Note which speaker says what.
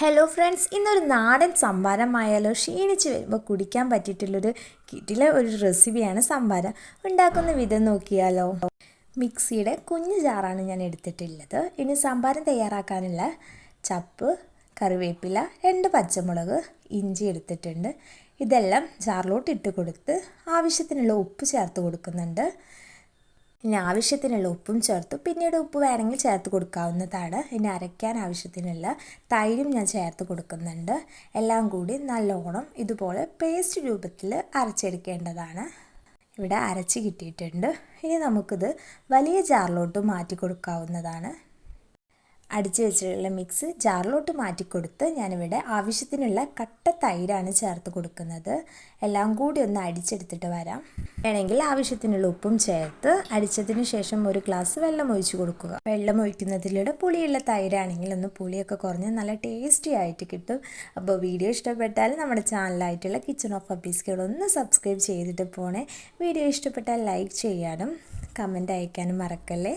Speaker 1: Hello friends ഇന്നൊരു നാടൻ സംഭാരമായാലോ ക്ഷീണിച്ച് വരുമ്പോൾ കുടിക്കാൻ പറ്റിയിട്ടുള്ളൊരു കിറ്റിലെ ഒരു റെസിപ്പിയാണ് സംഭാരം. ഉണ്ടാക്കുന്ന വിധം നോക്കിയാലോ? മിക്സിയുടെ കുഞ്ഞു ജാറാണ് ഞാൻ എടുത്തിട്ടുള്ളത്. ഇനി സംഭാരം തയ്യാറാക്കാനുള്ള ചപ്പ് കറിവേപ്പില രണ്ട് പച്ചമുളക് ഇഞ്ചി എടുത്തിട്ടുണ്ട്. ഇതെല്ലാം ജാറിലോട്ട് ഇട്ട് കൊടുത്ത് ആവശ്യത്തിനുള്ള ഉപ്പ് ചേർത്ത് കൊടുക്കുന്നുണ്ട്. ഇനി ആവശ്യത്തിനുള്ള ഉപ്പും ചേർത്തു. പിന്നീട് ഉപ്പ് വേണമെങ്കിൽ ചേർത്ത് കൊടുക്കാവുന്നതാണ്. ഇനി അരയ്ക്കാൻ ആവശ്യത്തിനുള്ള തൈരും ഞാൻ ചേർത്ത് കൊടുക്കുന്നുണ്ട്. എല്ലാം കൂടി നല്ലോണം ഇതുപോലെ പേസ്റ്റ് രൂപത്തിൽ അരച്ചെടുക്കേണ്ടതാണ്. ഇവിടെ അരച്ച് കിട്ടിയിട്ടുണ്ട്. ഇനി നമുക്കിത് വലിയ ജാറിലോട്ട് മാറ്റി കൊടുക്കാവുന്നതാണ്. അടിച്ചു വെച്ചിട്ടുള്ള മിക്സ് ജാറിലോട്ട് മാറ്റിക്കൊടുത്ത് ഞാനിവിടെ ആവശ്യത്തിനുള്ള കട്ട തൈരാണ് ചേർത്ത് കൊടുക്കുന്നത്. എല്ലാം കൂടി ഒന്ന് അടിച്ചെടുത്തിട്ട് വരാം. വേണമെങ്കിൽ ആവശ്യത്തിനുള്ള ഉപ്പും ചേർത്ത് അടിച്ചതിന് ശേഷം ഒരു ഗ്ലാസ് വെള്ളം ഒഴിച്ചു കൊടുക്കുക. വെള്ളം ഒഴിക്കുന്നതിലൂടെ പുളിയുള്ള തൈരാണെങ്കിൽ ഒന്ന് പുളിയൊക്കെ കുറഞ്ഞ് നല്ല ടേസ്റ്റി ആയിട്ട് കിട്ടും. അപ്പോൾ വീഡിയോ ഇഷ്ടപ്പെട്ടാൽ നമ്മുടെ ചാനലായിട്ടുള്ള കിച്ചൺ ഓഫ് അബീസ്കൾ ഒന്ന് സബ്സ്ക്രൈബ് ചെയ്തിട്ട് പോണേ. വീഡിയോ ഇഷ്ടപ്പെട്ടാൽ ലൈക്ക് ചെയ്യാനും കമന്റ് അയക്കാനും മറക്കല്ലേ?